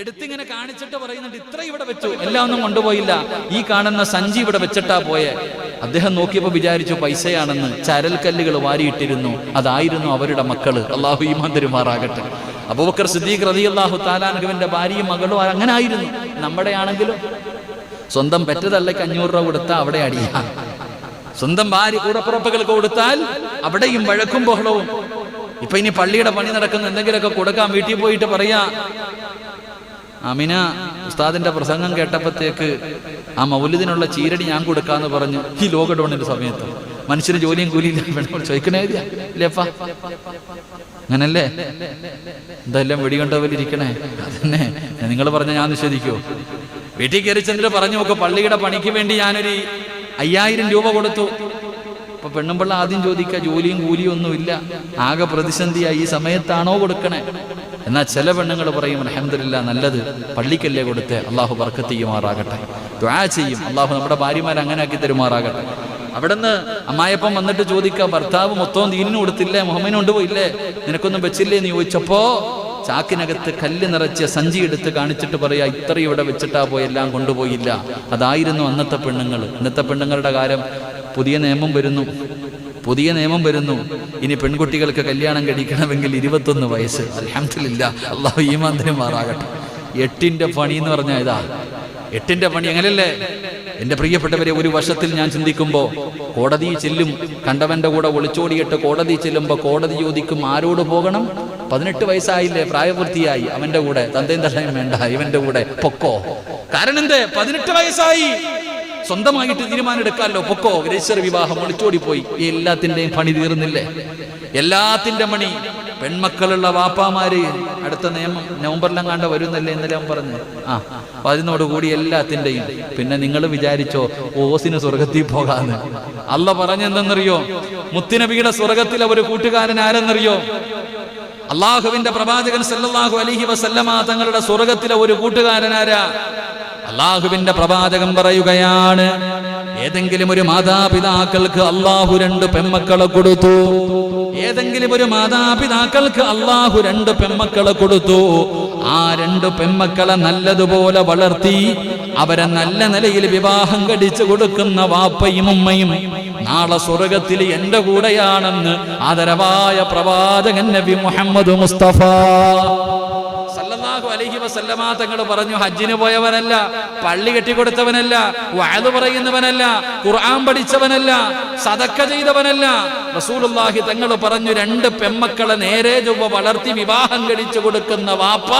എടുത്തിങ്ങനെ കാണിച്ചിട്ട് പറയുന്നുണ്ട് ഇത്ര ഇവിടെ വെച്ചു എല്ലാം ഒന്നും കൊണ്ടുപോയില്ല. ഈ കാണുന്ന സഞ്ചി ഇവിടെ വെച്ചിട്ടാ പോയെ. അദ്ദേഹം നോക്കിയപ്പോ വിചാരിച്ചു പൈസയാണെന്ന് ചരൽക്കല്ലുകൾ വാരിയിട്ടിരുന്നു. അതായിരുന്നു അവരുടെ മക്കൾ. അള്ളാഹു ഈമാൻ അബൂബക്കർ സിദ്ദീഖ് റതി അള്ളാഹു താലാൻഹുവിന്റെ ഭാര്യയും മകളും അങ്ങനെ ആയിരുന്നു. നമ്മുടെ ആണെങ്കിലും സ്വന്തം പെറ്റതല്ലേക്ക് അഞ്ഞൂറ് രൂപ കൊടുത്താൽ അവിടെ അടിയാ. സ്വന്തം ഭാര്യ കൂടപ്പുറപ്പുകൾക്ക് കൊടുത്താൽ അവിടെയും വഴക്കും ബഹളവും. ഇപ്പൊ ഇനി പള്ളിയുടെ പണി നടക്കുന്ന എന്തെങ്കിലുമൊക്കെ കൊടുക്കാം വീട്ടിൽ പോയിട്ട് പറയാ അമിന ഉസ്താദിന്റെ പ്രസംഗം കേട്ടപ്പോഴത്തേക്ക് ആ മൗലിദിനുള്ള ചീരടി ഞാൻ കൊടുക്കാന്ന് പറഞ്ഞു ഈ ലോക്ക്ഡൌണിന്റെ സമയത്ത്. മനുഷ്യന് ജോലിയും വേണം. ചോദിക്കണേ അങ്ങനല്ലേ? എന്തെല്ലാം വെടികൊണ്ടവരിക്കണേ അതന്നെ. നിങ്ങൾ പറഞ്ഞ ഞാൻ നിഷേധിക്കോ? വീട്ടിൽ കയറി ചെന്നിട്ട് പറഞ്ഞു നോക്ക് പള്ളിയുടെ പണിക്ക് വേണ്ടി ഞാനൊരു അയ്യായിരം രൂപ കൊടുത്തു. അപ്പൊ പെണ്ണുമ്പിള്ള ആദ്യം ചോദിക്കുക ജോലിയും കൂലിയും ഒന്നുമില്ല. ആകെ പ്രതിസന്ധിയായി. ഈ സമയത്താണോ കൊടുക്കണേ? എന്നാൽ ചില പെണ്ണുങ്ങൾ പറയും അലഹമില്ല നല്ലത്. പള്ളിക്കല്ലേ കൊടുത്ത്? അള്ളാഹു ബർക്കത്ത് ചെയ്യുമാറാകട്ടെ. ദ്വാ ചെയ്യും. അള്ളാഹു നമ്മുടെ ഭാര്യമാരെ അങ്ങനെ ആക്കി തരുമാറാകട്ടെ. അവിടുന്ന് അമ്മായപ്പം വന്നിട്ട് ചോദിക്കുക ഭർത്താവ് മൊത്തവും ദീനിന് കൊടുത്തില്ലേ? മുഹമ്മദിന് കൊണ്ടുപോയില്ലേ? നിനക്കൊന്നും വെച്ചില്ലേ? എന്ന് ചോദിച്ചപ്പോ ചാക്കിനകത്ത് കല്ല് നിറച്ച് സഞ്ചി എടുത്ത് കാണിച്ചിട്ട് പറയാ ഇത്ര ഇവിടെ വെച്ചിട്ടാ പോയി എല്ലാം കൊണ്ടുപോയില്ല. അതായിരുന്നു അന്നത്തെ പെണ്ണുങ്ങൾ. ഇന്നത്തെ പെണ്ണുങ്ങളുടെ കാര്യം പുതിയ നിയമം വരുന്നു. പുതിയ നിയമം വരുന്നു. ഇനി പെൺകുട്ടികൾക്ക് കല്യാണം കഴിക്കണമെങ്കിൽ ഇരുപത്തൊന്ന് വയസ്സ്. അലഹമില്ല അള്ളാഹു ഈമാന്തരം മാറാകട്ടെ. എട്ടിന്റെ പണി എന്ന് പറഞ്ഞാൽ ഇതാ. എട്ടിന്റെ പണി അങ്ങനല്ലേ എന്റെ പ്രിയപ്പെട്ടവരെ ഒരു വർഷത്തിൽ ഞാൻ ചിന്തിക്കുമ്പോ കോടതി ചെല്ലും കണ്ടവന്റെ കൂടെ ഒളിച്ചോടിയിട്ട് കോടതി ചെല്ലുമ്പോ കോടതി ചോദിക്കും ആരോട് പോകണം? പതിനെട്ട് വയസ്സായില്ലേ പ്രായപൂർത്തിയായി. അവന്റെ കൂടെ തന്തയും തള്ളയും വേണ്ട ഇവന്റെ കൂടെ പൊക്കോ. കാരണം എന്തേ? പതിനെട്ട് വയസ്സായി. സ്വന്തമായിട്ട് തീരുമാനം എടുക്കാമല്ലോ പൊക്കോ? രജിസ്റ്റർ വിവാഹം ഒളിച്ചോടി പോയി എല്ലാത്തിന്റെയും പണി തീർന്നില്ലേ? എല്ലാത്തിന്റെ മണി പെൺമക്കളുള്ള വാപ്പാമാര്. അടുത്ത നിയമം നവംബറിലെങ്ങാണ്ട് വരുന്നല്ലേ ഇന്നലെ അവൻ പറഞ്ഞു ആ അപ്പൊ അതിനോടുകൂടി എല്ലാത്തിന്റെയും പിന്നെ നിങ്ങൾ വിചാരിച്ചോ ഓസിന് സ്വർഗത്തിൽ പോകാന്ന്. അല്ല പറഞ്ഞെന്തെന്നറിയോ? മുത്തിനബിയുടെ സ്വർഗത്തിൽ ഒരു കൂട്ടുകാരൻ ആരെന്നറിയോ? അള്ളാഹുവിന്റെ പ്രവാചകൻ സല്ലാഹു അലഹി വസല്ലമ തങ്ങളുടെ സ്വർഗത്തിലെ ഒരു കൂട്ടുകാരനാരാ അള്ളാഹുവിന്റെ പ്രവാചകം പറയുകയാണ്. ഏതെങ്കിലും ഒരു മാതാപിതാക്കൾക്ക് അള്ളാഹു രണ്ട് പെമ്മക്കളെ കൊടുത്തു. ഏതെങ്കിലും ഒരു മാതാപിതാക്കൾക്ക് അള്ളാഹു രണ്ട് പെമ്മക്കളെ കൊടുത്തു. ആ രണ്ട് പെമ്മക്കളെ നല്ലതുപോലെ വളർത്തി അവരെ നല്ല നിലയിൽ വിവാഹം കടിച്ചു കൊടുക്കുന്ന വാപ്പയും ഉമ്മയും നാളെ സ്വർഗത്തിൽ എന്റെ കൂടെയാണെന്ന് ആദരവായ പ്രവാചകൻ നബി മുഹമ്മദ് മുസ്തഫ. അലൈഹി വസല്ലമ തങ്ങൾ പറഞ്ഞു ഹജ്ജിന് പോയവനല്ല പള്ളി കെട്ടിക്കൊടുത്തവനല്ല വഅദ് പറയുന്നവനല്ല ഖുർആൻ പഠിച്ചവനല്ല സദക്ക ചെയ്തവനല്ല. റസൂലുള്ളാഹി തങ്ങൾ പറഞ്ഞു രണ്ട് പെമ്മക്കളെ നേരെ ചൊവ്വ വളർത്തി വിവാഹം കഴിച്ചു കൊടുക്കുന്ന വാപ്പ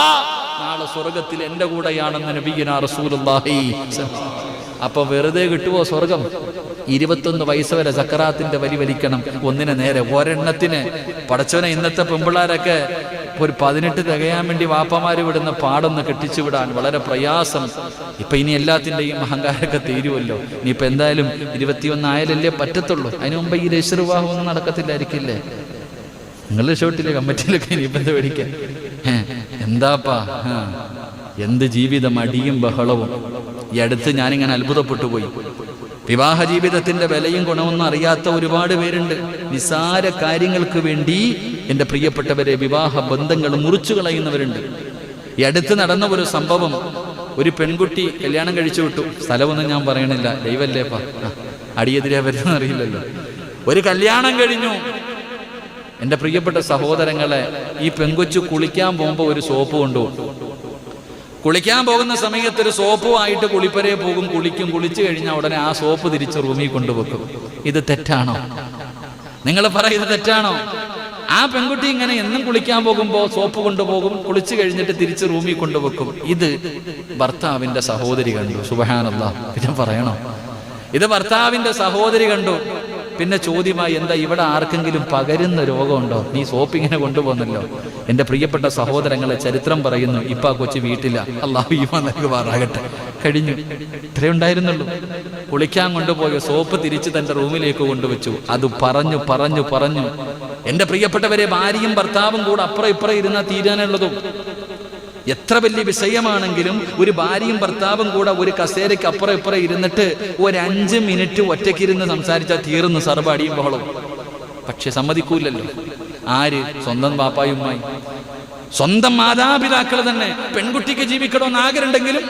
നാളെ സ്വർഗത്തിൽ എന്റെ കൂടെയാണെന്ന് നബിയിന റസൂലുള്ളാഹി അപ്പൊ വെറുതെ കിട്ടുവോ സ്വർഗം ഇരുപത്തൊന്ന് വയസ്സ് വരെ സക്കറാത്തിന്റെ വലി വലിക്കണം ഒന്നിനെ നേരെ ഒരെണ്ണത്തിന്. പടച്ചവനെ ഇന്നത്തെ പെമ്പിള്ളാരൊക്കെ ഒരു പതിനെട്ട് തികയാൻ വേണ്ടി വാപ്പമാര് വിടുന്ന പാടൊന്ന് കെട്ടിച്ചു വിടാൻ വളരെ പ്രയാസം. ഇപ്പൊ ഇനി എല്ലാത്തിന്റെയും അഹങ്കാരമൊക്കെ തീരുമല്ലോ ഇപ്പൊ എന്തായാലും ഇരുപത്തിയൊന്നായാലല്ലേ പറ്റത്തുള്ളൂ. അതിനു മുമ്പ് ഈ വിവാഹം ഒന്നും നടക്കത്തില്ലായിരിക്കില്ലേ? നിങ്ങളുടെ ഷോട്ടിലെ കമ്മിറ്റിയിലൊക്കെ ഇനി എന്താ മേടിക്കാൻ എന്താപ്പാ? എന്ത് ജീവിതം അടിയും ബഹളവും. ഈ അടുത്ത് ഞാനിങ്ങനെ അത്ഭുതപ്പെട്ടു പോയി. വിവാഹ ജീവിതത്തിന്റെ വിലയും ഗുണമൊന്നും അറിയാത്ത ഒരുപാട് പേരുണ്ട്. നിസാര കാര്യങ്ങൾക്ക് വേണ്ടി എന്റെ പ്രിയപ്പെട്ടവരെ വിവാഹ ബന്ധങ്ങൾ മുറിച്ചു കളയുന്നവരുണ്ട്. ഈ അടുത്ത് നടന്ന ഒരു സംഭവം ഒരു പെൺകുട്ടി കല്യാണം കഴിച്ചു വിട്ടു. സ്ഥലമൊന്നും ഞാൻ പറയണില്ല. ദൈവല്ലേപ്പാ അടിയെതിരെ വരുന്ന അറിയില്ലല്ലോ. ഒരു കല്യാണം കഴിഞ്ഞു. എന്റെ പ്രിയപ്പെട്ട സഹോദരങ്ങളെ ഈ പെങ്കൊച്ചു കുളിക്കാൻ പോകുമ്പോൾ ഒരു സോപ്പ് കൊണ്ടുപോകും കുളിക്കാൻ പോകുന്ന സമയത്ത് ഒരു സോപ്പുമായിട്ട് കുളിപ്പരെ പോകും കുളിക്കും കുളിച്ചു കഴിഞ്ഞാൽ ഉടനെ ആ സോപ്പ് തിരിച്ച് റൂമിൽ കൊണ്ടുവെക്കും. ഇത് തെറ്റാണോ? നിങ്ങൾ പറയുന്നത് തെറ്റാണോ? ആ പെൺകുട്ടി ഇങ്ങനെ എന്നും കുളിക്കാൻ പോകുമ്പോൾ സോപ്പ് കൊണ്ടുപോകും കുളിച്ചു കഴിഞ്ഞിട്ട് തിരിച്ച് റൂമിൽ കൊണ്ടുവെക്കും. ഇത് ഭർത്താവിന്റെ സഹോദരി കണ്ടു. സുബഹാനല്ല പിന്നെ പറയണോ? ഇത് ഭർത്താവിന്റെ സഹോദരി കണ്ടു. പിന്നെ ചോദ്യമായി എന്താ ഇവിടെ ആർക്കെങ്കിലും പകരുന്ന രോഗമുണ്ടോ? നീ സോപ്പിങ്ങനെ കൊണ്ടുപോകുന്നല്ലോ. എന്റെ പ്രിയപ്പെട്ട സഹോദരങ്ങളെ ചരിത്രം പറയുന്നു ഇപ്പൊ ആ കൊച്ചു വീട്ടില. അള്ളാഹു ഈമ കഴിഞ്ഞു. ഇത്രേ ഉണ്ടായിരുന്നുള്ളൂ. കുളിക്കാൻ കൊണ്ടുപോയ സോപ്പ് തിരിച്ച് തന്റെ റൂമിലേക്ക് കൊണ്ടുവച്ചു. അത് പറഞ്ഞു പറഞ്ഞു പറഞ്ഞു. എന്റെ പ്രിയപ്പെട്ടവരെ ഭാര്യയും ഭർത്താവും കൂടെ അപ്പുറം ഇപ്പുറം ഇരുന്നാ തീരാനുള്ളതും. എത്ര വലിയ വിഷയമാണെങ്കിലും ഒരു ഭാര്യയും ഭർത്താവും കൂടെ ഒരു കസേരയ്ക്ക് അപ്പുറം ഇപ്പുറം ഇരുന്നിട്ട് ഒരു അഞ്ച് മിനിറ്റ് ഒറ്റയ്ക്കിരുന്ന് സംസാരിച്ചാൽ തീർന്നു സർവാടിയും അടിയും ബഹളവും. പക്ഷെ സമ്മതിക്കൂലല്ലോ. ആര്? സ്വന്തം പാപ്പായുമായി സ്വന്തം മാതാപിതാക്കൾ തന്നെ. പെൺകുട്ടിക്ക് ജീവിക്കണമെന്ന് ആഗ്രഹമുണ്ടെങ്കിലും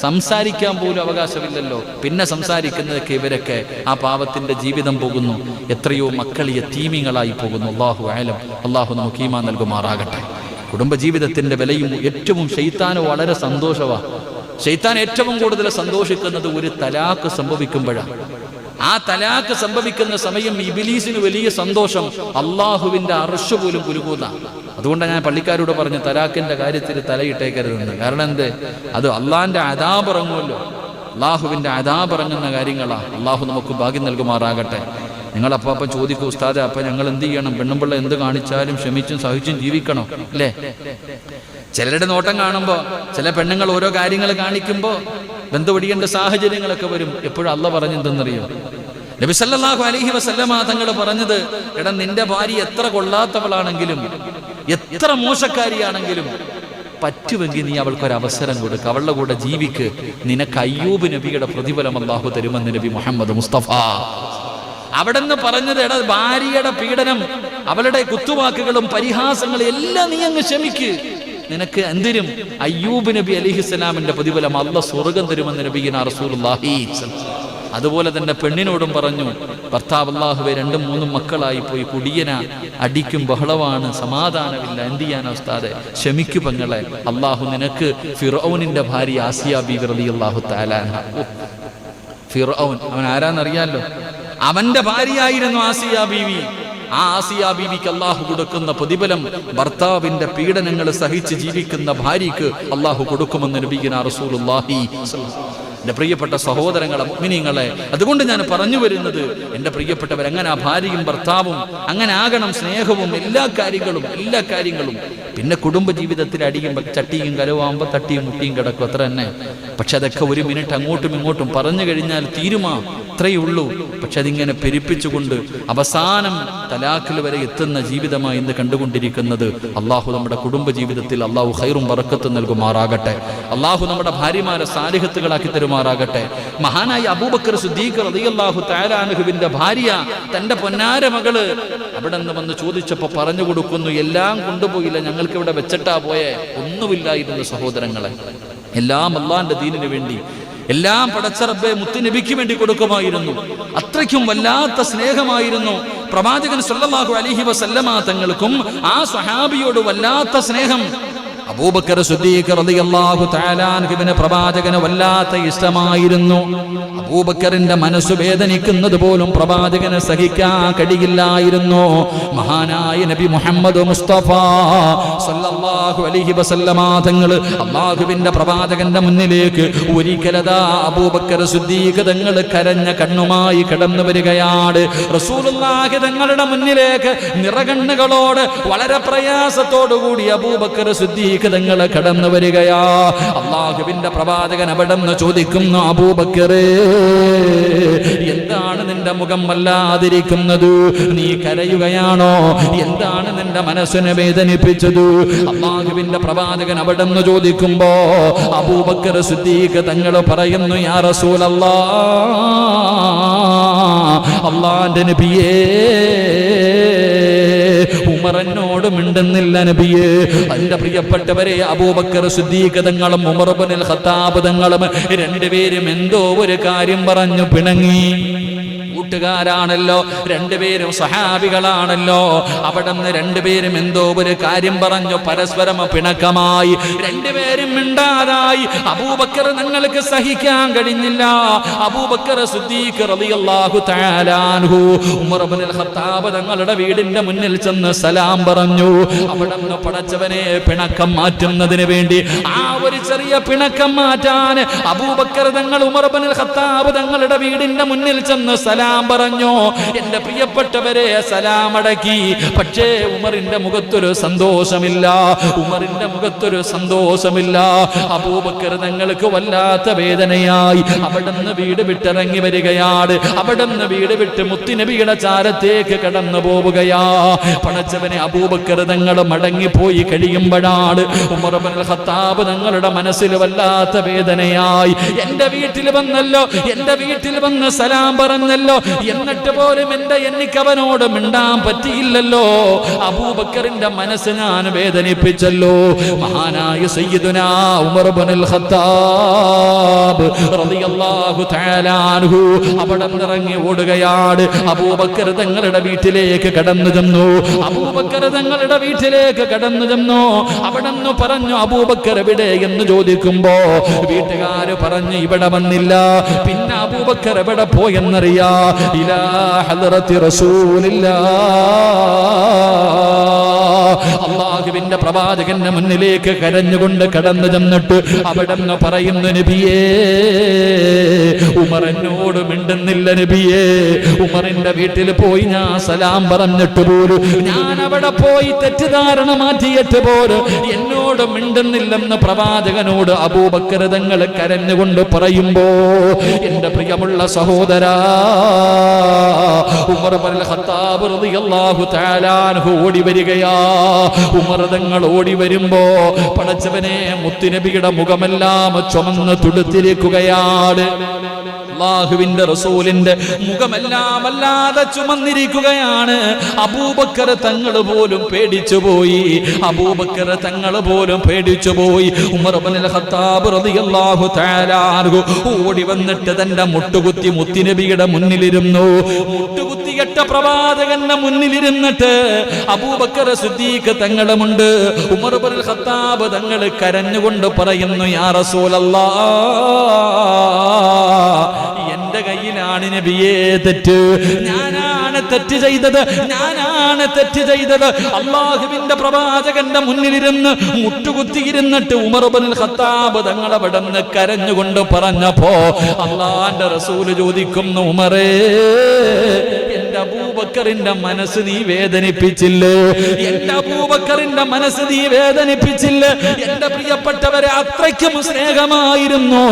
സംസാരിക്കാൻ പോലും അവകാശമില്ലല്ലോ. പിന്നെ സംസാരിക്കുന്നതൊക്കെ ഇവരൊക്കെ ആ പാവത്തിന്റെ ജീവിതം പോകുന്നു. എത്രയോ മക്കൾ യത്തീമിങ്ങളായി പോകുന്നു. അള്ളാഹു ആയാലും അള്ളാഹു നമുക്ക് ഈമാ നൽകുമാറാകട്ടെ. കുടുംബജീവിതത്തിന്റെ വിലയും ഏറ്റവും ഷെയ്ത്താന് വളരെ സന്തോഷമാണ് ഷെയ്ത്താൻ ഏറ്റവും കൂടുതൽ സന്തോഷിക്കുന്നത് ഒരു തലാക്ക് സംഭവിക്കുമ്പോഴാണ്. ആ തലാക്ക് സംഭവിക്കുന്ന സമയം ഇബിലീസിന് വലിയ സന്തോഷം. അള്ളാഹുവിന്റെ അറശ് പോലും കുലുകൂന്ന അതുകൊണ്ടാണ് ഞാൻ പള്ളിക്കാരോട് പറഞ്ഞു തലാക്കിന്റെ കാര്യത്തിൽ തലയിട്ടേക്കരുതെന്ന്. കാരണം എന്ത്? അത് അള്ളാഹിന്റെ അതാപറങ്ങുമല്ലോ അള്ളാഹുവിന്റെ അതാപറങ്ങുന്ന കാര്യങ്ങളാ. അള്ളാഹു നമുക്ക് ഭാഗ്യം നൽകുമാറാകട്ടെ. നിങ്ങൾ അപ്പം ചോദിക്കൂ ഉസ്താദെ അപ്പൊ ഞങ്ങൾ എന്ത് ചെയ്യണം? പെണ്ണുമ്പിള്ള എന്ത് കാണിച്ചാലും ക്ഷമിച്ചും സഹിച്ചും ജീവിക്കണം. അല്ലേ? ചിലരുടെ നോട്ടം കാണുമ്പോൾ ചില പെണ്ണുങ്ങൾ ഓരോ കാര്യങ്ങൾ കാണിക്കുമ്പോൾ ബന്ധുപിടിക്കേണ്ട സാഹചര്യങ്ങളൊക്കെ വരും. എപ്പോഴും അല്ല പറഞ്ഞെന്തെന്നറിയോ? നബി സല്ലല്ലാഹു അലൈഹി വസല്ലമ തങ്ങൾ പറഞ്ഞത് എടാ നിന്റെ ഭാര്യ എത്ര കൊള്ളാത്തവളാണെങ്കിലും എത്ര മോശക്കാരിയാണെങ്കിലും പറ്റുമെങ്കിൽ നീ അവൾക്ക് ഒരു അവസരം കൊടുക്കുക അവളുടെ കൂടെ ജീവിക്ക്. നിനക്ക് അയ്യൂബ് നബിയുടെ പ്രതിഫലം അള്ളാഹു തരുമെന്ന് നബി മുഹമ്മദ് മുസ്തഫ അവിടെ നിന്ന് പറഞ്ഞത് എടാ ഭാര്യയുടെ പീഡനം അവളുടെ കുത്തുവാക്കുകളും പരിഹാസങ്ങളും എല്ലാം നീ അങ്ങ് ക്ഷമിക്ക്. നിനക്ക് എന്തിനും അയ്യൂബ് നബി അലിഹിസ്സലാമിന്റെ പ്രതിഫലം അല്ല സ്വർഗം തരുമെന്ന് നബീന റസൂലുള്ളാഹി അതുപോലെ തന്നെ പെണ്ണിനോടും പറഞ്ഞു ഭർത്താവ് അള്ളാഹുവെ രണ്ടും മൂന്നും മക്കളായി പോയി കുടിയന അടിക്കും ബഹളമാണ് സമാധാനമില്ല എന്ത് ചെയ്യാൻ ഉസ്താദെ? ക്ഷമിക്കു പെങ്ങളെ അള്ളാഹു നിനക്ക് ഫിറോനിന്റെ ഭാര്യ ആസിയ ബി റളിയല്ലാഹു തആല ഫിറോൻ അവൻ ആരാന്നറിയാലോ? അവന്റെ ഭാര്യയായിരുന്നു ആസിയ ബീവി. ആ ആസിയ ബീവിക്ക് അള്ളാഹു കൊടുക്കുന്ന പ്രതിഫലം ഭർത്താവിന്റെ പീഡനങ്ങൾ സഹിച്ച് ജീവിക്കുന്ന ഭാര്യയ്ക്ക് അള്ളാഹു കൊടുക്കുമെന്ന് നബീന റസൂലുള്ളാഹി എന്റെ പ്രിയപ്പെട്ട സഹോദരങ്ങളെ മുഗ്മിനിങ്ങളെ അതുകൊണ്ട് ഞാൻ പറഞ്ഞു വരുന്നത് എന്റെ പ്രിയപ്പെട്ടവർ അങ്ങനെ ആ ഭാര്യയും ഭർത്താവും അങ്ങനെ ആകണം സ്നേഹവും എല്ലാ കാര്യങ്ങളും എല്ലാ കാര്യങ്ങളും. പിന്നെ കുടുംബ ജീവിതത്തിൽ അടിയും ചട്ടിയും കലവാകുമ്പോൾ തട്ടിയും മുട്ടിയും കിടക്കും അത്ര തന്നെ. പക്ഷെ അതൊക്കെ ഒരു മിനിറ്റ് അങ്ങോട്ടും ഇങ്ങോട്ടും പറഞ്ഞു കഴിഞ്ഞാൽ തീരുമാ അത്രയേ ഉള്ളൂ. പക്ഷെ അതിങ്ങനെ പെരുപ്പിച്ചുകൊണ്ട് അവസാനം തലാഖിൽ വരെ എത്തുന്ന ജീവിതമായി ഇന്ന് കണ്ടുകൊണ്ടിരിക്കുന്നത് അള്ളാഹു നമ്മുടെ കുടുംബ ജീവിതത്തിൽ അള്ളാഹു ഹൈറും വറക്കത്ത് നൽകുമാറാകട്ടെ. അള്ളാഹു നമ്മുടെ ഭാര്യമാരെ സാലിഹത്തുകളാക്കി തരുമാറാകട്ടെ മഹാനായ അബൂബക്കർ സുദ്ദീഖ് റളിയല്ലാഹു താരാനുഹുവിന്റെ ഭാര്യ തന്റെ പൊന്നാര മകൾ അവിടെ നിന്ന് വന്ന് ചോദിച്ചപ്പോൾ പറഞ്ഞു കൊടുക്കുന്നു എല്ലാം കൊണ്ടുപോയില്ല ഞങ്ങൾക്ക് ഇവിടെ വെച്ചിട്ടാ പോയെ. ഒന്നുമില്ലായിരുന്നു സഹോദരങ്ങളെ. എല്ലാം അള്ളാന്റെ ദീനിനു വേണ്ടി എല്ലാം പടച്ചറബെ മുത്തുനബിക്ക് വേണ്ടി കൊടുക്കുമായിരുന്നു. അത്രയ്ക്കും വല്ലാത്ത സ്നേഹമായിരുന്നു. പ്രവാചകൻ സല്ലല്ലാഹു അലൈഹി വസല്ലമ തങ്ങൾക്കും ആ സ്വഹാബിയോട് വല്ലാത്ത സ്നേഹം. അബൂബക്കർ സുദ്ദീഖ് റളിയല്ലാഹു തആല അൻഹുവിന് പ്രവാചകന് വല്ലാത്ത ഇഷ്ടമായിരുന്നു. അബൂബക്കറിന്റെ മനസ്സ് വേദനിക്കുന്നത് പോലും പ്രവാചകന് സഹിക്കാൻ കഴിയില്ലായിരുന്നു. മഹാനായ നബി മുഹമ്മദ് മുസ്തഫ സല്ലല്ലാഹു അലൈഹി വസല്ലമ തങ്ങൾ അള്ളാഹുവിന്റെ പ്രവാചകന്റെ മുന്നിലേക്ക് ഒരിക്കലതാ അബൂബക്കർ സുദ്ദീഖ് തങ്ങൾ കരഞ്ഞ കണ്ണുമായി കടന്നു വരികയാണ്. റസൂലുള്ളാഹി തങ്ങളുടെ മുന്നിലേക്ക് നിറകണ്ണുകളോട് വളരെ പ്രയാസത്തോടു കൂടി അബൂബക്കർ സുദ്ദീഖ് തങ്ങൾ കടന്നു വരികയാ. അള്ളാഹുവിന്റെ പ്രവാചകൻ അവിടെ നിന്ന് ചോദിക്കുന്നു അബൂബക്കറേ എന്താണ് നിന്റെ മുഖം വല്ലാതിരിക്കുന്നത്? നീ കരയുകയാണോ? എന്താണ് നിന്റെ മനസ്സിനെ വേദനിപ്പിച്ചത്? അള്ളാഹുവിന്റെ പ്രവാചകൻ അവിടെ നിന്ന് ചോദിക്കുമ്പോ അബൂബക്കർ സിദ്ദീഖ് തങ്ങൾ പറയുന്നു യാ റസൂലല്ലാ അള്ളാന്റെ നബിയേ ഉമറന്നോട് മിണ്ടുന്നില്ല നബിയേ. എന്റെ പ്രിയപ്പെട്ടവരെ അബൂബക്കർ ശുദ്ധീകതങ്ങളും ഉമർബനിൽ ഖത്താബുതങ്ങളും രണ്ടുപേരും എന്തോ ഒരു കാര്യം പറഞ്ഞു പിണങ്ങി. കൂട്ടുകാരാണല്ലോ രണ്ടുപേരും സഹാബികളാണല്ലോ. അവിടെ നിന്ന് രണ്ടുപേരും എന്തോ ഒരു കാര്യം പറഞ്ഞു പരസ്പരം പിണക്കമായി. രണ്ടുപേരും മിണ്ടാതായി. അബൂബക്കർ നിങ്ങൾക്ക് സഹിക്കാൻ കഴിഞ്ഞില്ല. അബൂബക്കർ സുദ്ദീഖ് റളിയല്ലാഹു തആല അൻഹു ഉമർ ഇബ്നുൽ ഖത്താബ് തങ്ങളുടെ വീടിന്റെ മുന്നിൽ ചെന്ന് സലാം പറഞ്ഞു. അവിടെ നിന്ന് പടച്ചവനെ പിണക്കം മാറ്റുന്നതിന് വേണ്ടി ആ ഒരു ചെറിയ പിണക്കം മാറ്റാൻ അബൂബക്കർ തങ്ങൾ ഉമർ ഇബ്നുൽ ഖത്താബ് തങ്ങളുടെ വീടിന്റെ മുന്നിൽ ചെന്ന് സലാം പറഞ്ഞു. എന്റെ പ്രിയപ്പെട്ടവരെ സലാം അടക്കി പക്ഷേ ഉമറിന്റെ മുഖത്തൊരു സന്തോഷമില്ല. ഉമറിന്റെ മുഖത്തൊരു സന്തോഷമില്ല. അബൂബക്കർ തങ്ങൾക്ക് വല്ലാത്ത വേദനയായി. അവിടുന്ന് വീട് വിട്ടിറങ്ങി വരികയാണ്. അവിടുന്ന് വീട് വിട്ട് മുത്തിനബിയുടെ ചാരത്തേക്ക് കടന്നു പോവുകയാ. പണച്ചവനെ അബൂബക്കർ തങ്ങൾ മടങ്ങിപ്പോയി കഴിയുമ്പോഴാണ് ഉമർ ഇബ്നുൽ ഖത്താബ് തങ്ങളുടെ മനസ്സിൽ വല്ലാത്ത വേദനയായി. എന്റെ വീട്ടിൽ വന്നല്ലോ എന്റെ വീട്ടിൽ വന്ന് സലാം പറഞ്ഞല്ലോ. പറ്റിയില്ലല്ലോ എന്നിട്ട് പോലും എന്റെ എനിക്കവനോട് മിണ്ടാൻ പറ്റിയില്ലല്ലോ. അബൂബക്കറിന്റെ മനസ്സ് ഞാൻ വേദനിപ്പിച്ചല്ലോ. മഹാനായ സയ്യിദുനാ ഉമർ ഖത്താബ് റളിയല്ലാഹു ഇറങ്ങി ഓടുകയാണ്. അബൂബക്കർ തങ്ങളുടെ വീട്ടിലേക്ക് കടന്നു ചെന്നു. അബൂബക്കർ തങ്ങളുടെ വീട്ടിലേക്ക് കടന്നു ചെന്നു. അവിടെ നിന്ന് പറഞ്ഞു അബൂബക്കർ എവിടെ? എന്ന് ചോദിക്കുമ്പോ വീട്ടുകാര് പറഞ്ഞു ഇവിടെ വന്നില്ല. പിന്നെ അബൂബക്കർ എവിടെ പോയെന്നറിയാ. ഇലാ رسول الله അള്ളാഹുവിന്റെ പ്രവാചകന്റെ മുന്നിലേക്ക് കരഞ്ഞുകൊണ്ട് കടന്നു ചെന്നിട്ട് അവിടെ നിന്ന് പറയുന്ന നബിയേ ഉമർ എന്നോട് മിണ്ടുന്നില്ല നബിയേ. ഉമറിന്റെ വീട്ടിൽ പോയി ഞാൻ സലാം പറഞ്ഞിട്ട് പോലും ഞാൻ അവിടെ പോയി തെറ്റിദ്ധാരണ മാറ്റിയിട്ട് പോലും എന്നോട് മിണ്ടുന്നില്ലെന്ന് പ്രവാചകനോട് അബൂബക്കർ തങ്ങൾ കരഞ്ഞുകൊണ്ട് പറയുമ്പോ എന്റെ പ്രിയമുള്ള സഹോദരാ ഉമർ ഓടി വരികയാ. ഉമർ തങ്ങൾ ഓടി വരുമ്പോ പടച്ചവനെ മുത്തുനബിയുടെ മുഖമെല്ലാം ചുമന്ന് തുടുത്തിരിക്കുകയാണ്. അള്ളാഹുവിന്റെ റസൂലിന്റെ മുഖമെല്ലാം അല്ലാതെ ചുമന്നിരിക്കുകയാണ്. അബൂബക്കർ തങ്ങൾ പോലും പേടിച്ചു പോയി. അബൂബക്കർ തങ്ങൾ പോലും പേടിച്ചു പോയി. ഓടി വന്നിട്ട് തന്റെ മുട്ടുകുത്തി മുത്തിനബിയുടെ മുന്നിലിരുന്നു. മുട്ടുകുത്തിയിട്ട പ്രവാചകന്റെ മുന്നിലിരുന്നിട്ട് അബൂബക്കർ സിദ്ദീഖ് തങ്ങളുമുണ്ട്. ഉമർ ഖത്താബ് തങ്ങൾ കരഞ്ഞുകൊണ്ട് പറയുന്നു യാ റസൂലല്ലാഹ് എന്റെ കയ്യിലാണ് നബിയേ തെറ്റ്. ഞാനാണ് തെറ്റ് ചെയ്തത്. ഞാനാണ് തെറ്റ് ചെയ്തത്. അള്ളാഹുവിന്റെ പ്രവാചകന്റെ മുന്നിലിരുന്ന് മുട്ടുകുത്തിയിരുന്നിട്ട് ഉമർബനിൽ ഖത്താബ് തങ്ങളെ വിടന്ന് കരഞ്ഞുകൊണ്ട് പറഞ്ഞപ്പോ അള്ളാന്റെ റസൂൽ ചോദിക്കുന്നു ഉമറേ എന്റെ അബൂബക്കറിന്റെ മനസ്സ് നീ വേദനിപ്പിച്ചില്ലേ? എന്റെ അബൂബക്കറിന്റെ മനസ്സ് നീ വേദനിപ്പിച്ചില്ലേ? എന്റെ പ്രിയപ്പെട്ടവരെ അത്രയ്ക്കും സ്നേഹമായിരുന്നു.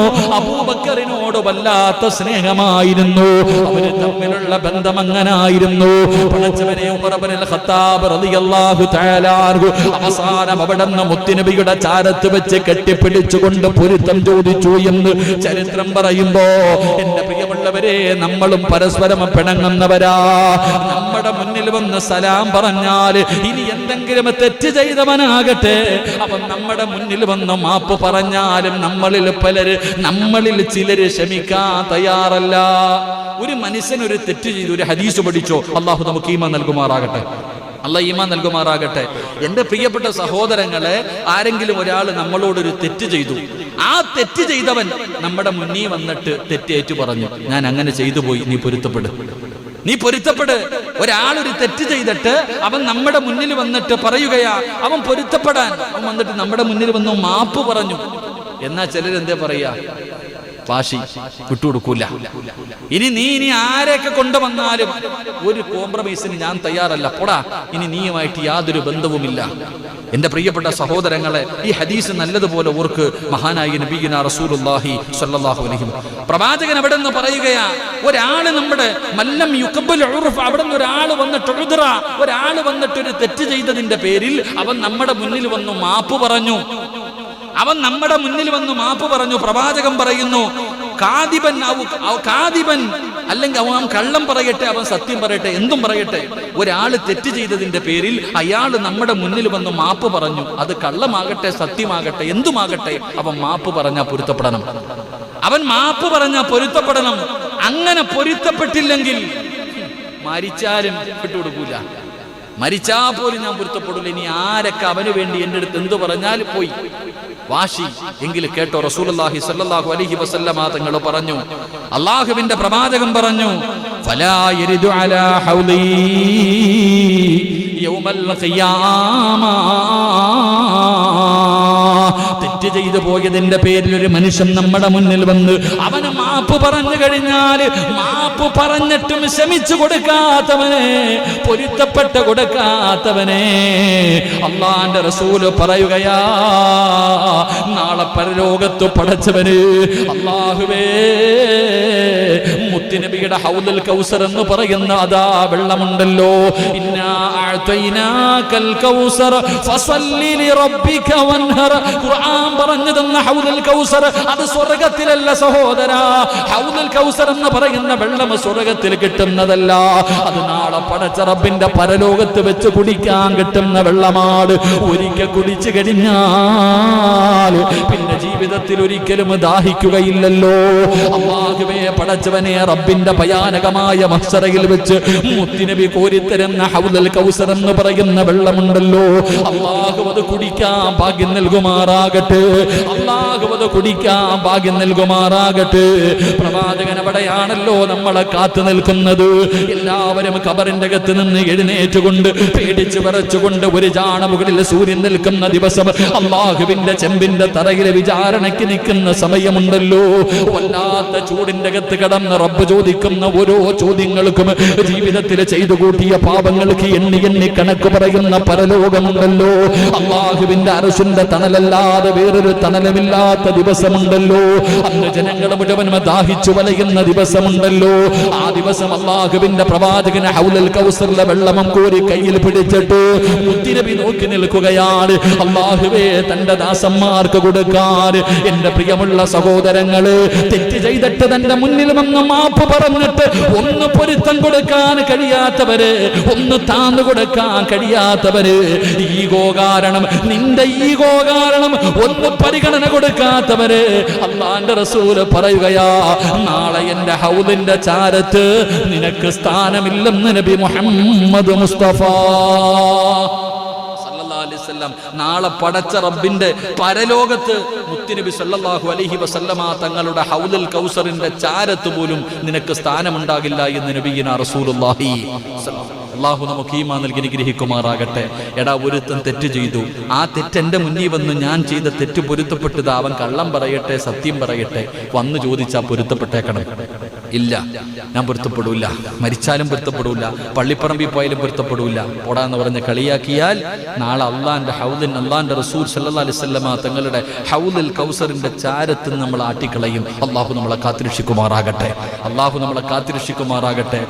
അബൂബക്കറിനോട് വല്ലാത്ത സ്നേഹമായിരുന്നു. അവർ തമ്മിലുള്ള ബന്ധം അങ്ങനായിരുന്നു അവസാനം അവിടെ നിന്ന് മുത്തുനബിയുടെ ചാരത്ത് വെച്ച് കെട്ടിപ്പിടിച്ചുകൊണ്ട് പൊരുത്തം ചോദിച്ചു എന്ന് ചരിത്രം പറയുമ്പോ എന്റെ പ്രിയമുള്ളവരെ നമ്മളും പരസ്പരം പിണങ്ങുന്നവരാ. നമ്മുടെ മുന്നിൽ വന്ന് സലാം പറഞ്ഞാൽ ഇനി എന്തെങ്കിലും തെറ്റ് ചെയ്തവനാകട്ടെ. അവൻ നമ്മുടെ മുന്നിൽ വന്ന് മാപ്പ് പറഞ്ഞാലും നമ്മളിൽ പലര് നമ്മളിൽ ചിലര് ക്ഷമിക്കാൻ തയ്യാറല്ല. ഒരു മനുഷ്യൻ ഒരു തെറ്റ് ചെയ്തു ഒരു ഹദീസ് പഠിച്ചോ അള്ളാഹു നമുക്ക് ഈമ നൽകുമാറാകട്ടെ. അല്ല ഈമാൻ നൽകുമാറാകട്ടെ. എന്റെ പ്രിയപ്പെട്ട സഹോദരങ്ങളെ ആരെങ്കിലും ഒരാൾ നമ്മളോടൊരു തെറ്റ് ചെയ്തു. ആ തെറ്റ് ചെയ്തവൻ നമ്മുടെ മുന്നിൽ വന്നിട്ട് തെറ്റേറ്റു പറഞ്ഞു. ഞാൻ അങ്ങനെ ചെയ്തു പോയി നീ പൊരുത്തപ്പെടും. നീ പൊരുത്തപ്പെട്. ഒരാളൊരു തെറ്റ് ചെയ്തിട്ട് അവൻ നമ്മുടെ മുന്നിൽ വന്നിട്ട് പറയുകയാ അവൻ പൊരുത്തപ്പെടാൻ. അവൻ വന്നിട്ട് നമ്മുടെ മുന്നിൽ വന്നു മാപ്പ് പറഞ്ഞു. എന്നാ ചിലരെന്താ പറയാ? വാശി വിട്ടുകൊടുക്കൂല. ഇനി നീ ഇനി ആരെയൊക്കെ കൊണ്ടുവന്നാലും ഒരു കോംപ്രമൈസിന് ഞാൻ തയ്യാറല്ല. പോടാ ഇനി നീയുമായിട്ട് യാതൊരു ബന്ധവുമില്ല. എന്റെ പ്രിയപ്പെട്ട സഹോദരങ്ങളെ ഈ ഹദീസ് നല്ലതുപോലെ ഓർക്ക് മഹാനായി നബീന റസൂലുള്ളാഹി സ്വല്ലല്ലാഹു അലൈഹി പ്രവാചകൻ അവിടെ നിന്ന് പറയുകയാ ഒരാൾ നമ്മുടെ മല്ലം യുക്കബുൽ ഉർഫ് അവിടെ നിന്ന് ഒരാൾ വന്നിട്ട് ഒരാൾ വന്നിട്ട് ഒരു തെറ്റ് ചെയ്തതിന്റെ പേരിൽ അവൻ നമ്മുടെ മുന്നിൽ വന്നു മാപ്പ് പറഞ്ഞു. അവൻ നമ്മുടെ മുന്നിൽ വന്ന് മാപ്പ് പറഞ്ഞു പ്രവാചകൻ പറയുന്നു കാതിപൻ കാതിബൻ അല്ലെങ്കിൽ അവൻ കള്ളം പറയട്ടെ അവൻ സത്യം പറയട്ടെ എന്തും പറയട്ടെ. ഒരാൾ തെറ്റ് ചെയ്തതിന്റെ പേരിൽ അയാൾ നമ്മുടെ മുന്നിൽ വന്ന് മാപ്പ് പറഞ്ഞു അത് കള്ളമാകട്ടെ സത്യമാകട്ടെ എന്തുമാകട്ടെ? അവൻ മാപ്പ് പറഞ്ഞാൽ പൊരുത്തപ്പെടണം. അവൻ മാപ്പ് പറഞ്ഞാൽ പൊരുത്തപ്പെടണം. അങ്ങനെ പൊരുത്തപ്പെട്ടില്ലെങ്കിൽ മരിച്ചാലും വിട്ടുകൊടുക്കൂല. മരിച്ചാ പോലും ഞാൻ പൊരുത്തപ്പെടില്ല ഇനി ആരൊക്കെ അവന് വേണ്ടി എന്റെ അടുത്ത് എന്തു പറഞ്ഞാൽ പോയി. വാശി എങ്കിൽ കേട്ടോ റസൂലുള്ളാഹി സ്വല്ലല്ലാഹു അലൈഹി വസല്ലമ തങ്ങൾ പറഞ്ഞു. അള്ളാഹുവിന്റെ പ്രവാചകൻ പറഞ്ഞു യൗമൽ തെറ്റ് ചെയ്തു പോയതിന്റെ പേരിൽ ഒരു മനുഷ്യൻ നമ്മുടെ മുന്നിൽ വന്ന് അവന് മാപ്പ് പറഞ്ഞു കഴിഞ്ഞാൽ മാപ്പ് പറഞ്ഞിട്ടും ക്ഷമിച്ചു കൊടുക്കാത്തവനെ പൊരുത്തപ്പെട്ട് കൊടുക്കാത്തവനെ. അള്ളാന്റെ റസൂൽ പറയുകയാ നാളെ പരലോകത്ത് പടച്ചവന് അള്ളാഹുവേ മുത്തുനബിയുടെ ഹൗദൽ കൗസർ എന്ന് പറയുന്ന അതാ വെള്ളമുണ്ടല്ലോ. ഇന്നാ കൽ കൗസർ ഫസല്ലി ലിറബ്ബിക വൻഹർ ഖുർആൻ പറഞ്ഞു തന്ന ഹൗദുൽ കൗസർ അത് സ്വർഗത്തിലല്ല സഹോദരാ. ഹൗദുൽ കൗസർ എന്ന് പറയുന്ന വെള്ളം സ്വർഗത്തിൽ കിട്ടുന്നതല്ല. അത് നാളെ പടച്ച റബ്ബിന്റെ പരലോകത്ത് വെച്ച് കുടിക്കാൻ കിട്ടുന്ന വെള്ളമാണ്. ഒരിക്കൽ കുടിച്ചു കഴിഞ്ഞാൽ പിന്നെ ജീവിതത്തിൽ ഒരിക്കലും ദാഹിക്കുകയില്ലല്ലോ. അള്ളാഹുവേ പടച്ചവനെ റബ്ബിന്റെ ഭയാനകമായ മത്സരയിൽ വെച്ച് മുത്തിനബി കോരിത്തരുന്ന ഹൗദൽ കൗസർ എന്ന് പറയുന്ന വെള്ളമുണ്ടല്ലോ. അള്ളാഹു അത് കുടിക്കാൻ ഭാഗ്യം നൽകുമാറാകട്ടെ. അള്ളാഹു അത് കുടിക്കാൻ ഭാഗ്യം നൽകുമാറാകട്ടെ. പ്രവാചകൻ അവിടെയാണല്ലോ നമ്മളെ കാത്തു നിൽക്കുന്നത്. എല്ലാവരും കബറിന്റെ അകത്ത് നിന്ന് എഴുന്നേറ്റുകൊണ്ട് പേടിച്ചു വിറച്ചുകൊണ്ട് ഒരു ജാണ മുകളിൽ സൂര്യൻ നിൽക്കുന്ന ദിവസം അള്ളാഹുവിന്റെ ചെമ്പിന്റെ തറയിലെ വിചാരണയ്ക്ക് നിൽക്കുന്ന സമയമുണ്ടല്ലോ. വല്ലാത്ത ചൂടിന്റെ അകത്ത് കടന്ന് റബ്ബ് ചോദിക്കുന്ന ഓരോ ചോദ്യങ്ങൾക്കും ജീവിതത്തിൽ ചെയ്തു കൂട്ടിയ പാപങ്ങൾക്ക് എണ്ണി എണ്ണി കണക്ക് പറയുന്ന പരലോകമുണ്ടല്ലോ. അള്ളാഹുവിന്റെ അരസിന്റെ തണലല്ലാതെ വേറൊരു തണലുമില്ലാത്ത ദിവസമുണ്ടല്ലോ. അന്ന് ജനങ്ങൾ മുഴുവൻ ദാഹിച്ചു വലയുന്ന ദിവസമുണ്ടല്ലോ. ആ ദിവസം അള്ളാഹുവിന്റെ പ്രവാചകന് ഹൗലൽ കൗസറിലെ വെള്ളമം കോരി കയ്യിൽ പിടിച്ചിട്ട് മുത്തിനബി നോക്കി നിൽക്കുകയാണ്. അള്ളാഹുവേ തന്റെ ദാസന്മാർക്ക് കൊടുക്കാൻ എന്റെ പ്രിയമുള്ള സഹോദരങ്ങൾ തെറ്റ് ചെയ്തിട്ട് തന്റെ മുന്നിൽ വന്ന് മാപ്പ് പറഞ്ഞിട്ട് ഒന്ന് പൊരുത്തം കൊടുക്കാൻ കഴിയാത്തവര് ഒന്ന് താന്നു കൊടുക്കാൻ കഴിയാത്തവര്. ഈഗോ കാരണം നിന്റെ ഈഗോ കാരണം ഒന്ന് പരിഗണന കൊടുക്കാത്തവര് അള്ളാന്റെ റസൂൽ പറയുകയാ നാളെ എന്റെ ഹൗദിന്റെ ചാരത്ത് നിനക്ക് സ്ഥാനമില്ലെന്ന് നബി മുഹമ്മദ് മുസ്തഫ. വസല്ലം. നാളെ പടച്ച റബ്ബിന്റെ പരലോകത്ത് മുത്തുനബി സല്ലാഹു അലഹി വസല്ലമ തങ്ങളുടെ ഹൗലൽ കൗസറിന്റെ ചാരത്ത് പോലും നിനക്ക് സ്ഥാനമുണ്ടാകില്ല എന്ന് നബിയിന റസൂലുല്ലാഹി അള്ളാഹു നമുക്ക് ഈമാ നൽകി നിഗ്രഹിക്കുമാറാകട്ടെ എടാ ഒരുത്തൻ തെറ്റ് ചെയ്തു. ആ തെറ്റ് എന്റെ മുന്നിൽ വന്ന് ഞാൻ ചെയ്ത തെറ്റ് പൊരുത്തപ്പെട്ടത്. അവൻ കള്ളം പറയട്ടെ സത്യം പറയട്ടെ. വന്ന് ചോദിച്ചാ പൊരുത്തപ്പെട്ടേക്കണം. ഇല്ല. ഞാൻ പൊരുത്തപ്പെടൂല. മരിച്ചാലും പൊരുത്തപ്പെടൂല. പള്ളിപ്പറമ്പിൽ പോയാലും പൊരുത്തപ്പെടൂല. പോടാന്ന് പറഞ്ഞ് കളിയാക്കിയാൽ നാളെ അള്ളാന്റെ ഹൗദിൻ അള്ളാന്റെ റസൂൽ സല്ലാ തങ്ങളുടെ ഹൗദിൽ കൗസറിന്റെ ചാരത്ത് നമ്മൾ ആട്ടിക്കളയും. അള്ളാഹു നമ്മളെ കാത്തിരക്ഷിക്കുമാറാകട്ടെ. അള്ളാഹു നമ്മളെ കാത്തിരക്ഷിക്കുമാറാകട്ടെ.